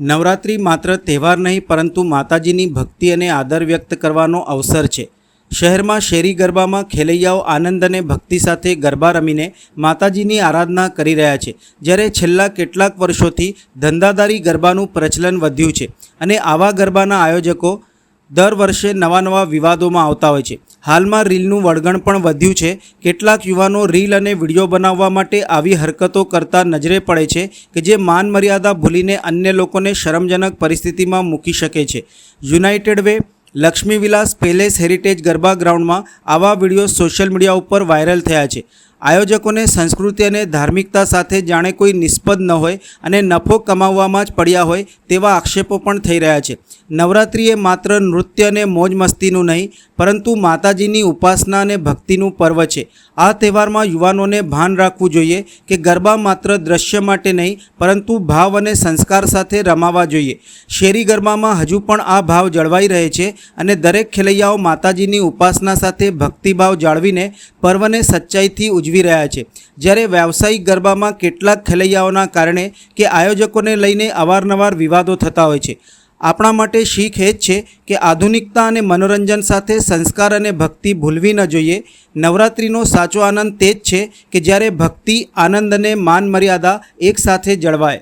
નવરાત્રિ માત્ર તહેવાર નહીં, પરંતુ માતાજીની ભક્તિ અને આદર વ્યક્ત કરવાનો અવસર છે. શહેરમાં શેરી ગરબામાં ખેલૈયાઓ આનંદ અને ભક્તિ સાથે ગરબા રમીને માતાજીની આરાધના કરી રહ્યા છે. જ્યારે છેલ્લા કેટલાક વર્ષોથી ધંધાદારી ગરબાનું પ્રચલન વધ્યું છે અને આવા ગરબાના આયોજકો દર વર્ષે નવા નવા વિવાદોમાં આવતા હોય છે. હાલમાં રીલનું વળગણ પણ વધ્યું છે. કેટલાક યુવાનો રીલ અને વીડિયો બનાવવા માટે આવી હરકતો કરતા નજરે પડે છે કે જે માન મર્યાદા ભૂલીને અન્ય લોકોને શરમજનક પરિસ્થિતિમાં મૂકી શકે છે. United way Lakshmi Vilas palace heritage garba ગ્રાઉન્ડમાં આવા વીડિયો સોશિયલ મીડિયા ઉપર વાયરલ થયા છે. આયોજકોને સંસ્કૃતિ અને ધાર્મિકતા સાથે જાણે કોઈ નિસ્પદ ન હોય અને નફો કમાવવામાં જ પડ્યા હોય તેવા આક્ષેપો પણ થઈ રહ્યા છે. નવરાત્રિ એ માત્ર નૃત્ય અને મોજ મસ્તીનું નહીં, પરંતુ માતાજીની ઉપાસના અને ભક્તિનું પર્વ છે. આ તહેવારમાં યુવાનોને ભાન રાખવું જોઈએ કે ગરબા માત્ર દ્રશ્ય માટે નહીં, પરંતુ ભાવ અને સંસ્કાર સાથે રમાવા જોઈએ. શેરી ગરબામાં હજુ પણ આ ભાવ જળવાઈ રહે છે અને દરેક ખેલૈયાઓ માતાજીની ઉપાસના સાથે ભક્તિભાવ જાળવીને પર્વને સચ્ચાઈથી ઉજવી રહ્યા છે. જ્યારે વ્યાવસાયિક ગરબામાં કેટલાક ખેલૈયાઓના કારણે કે આયોજકોને લઈને અવારનવાર વિવાદો થતા હોય છે. આપણા માટે શીખ એ જ છે કે આધુનિકતા અને મનોરંજન સાથે સંસ્કાર અને ભક્તિ ભૂલવી ન જોઈએ. નવરાત્રિનો સાચો આનંદ તે જ છે કે જ્યારે ભક્તિ, આનંદ અને માન મર્યાદા એકસાથે જળવાય.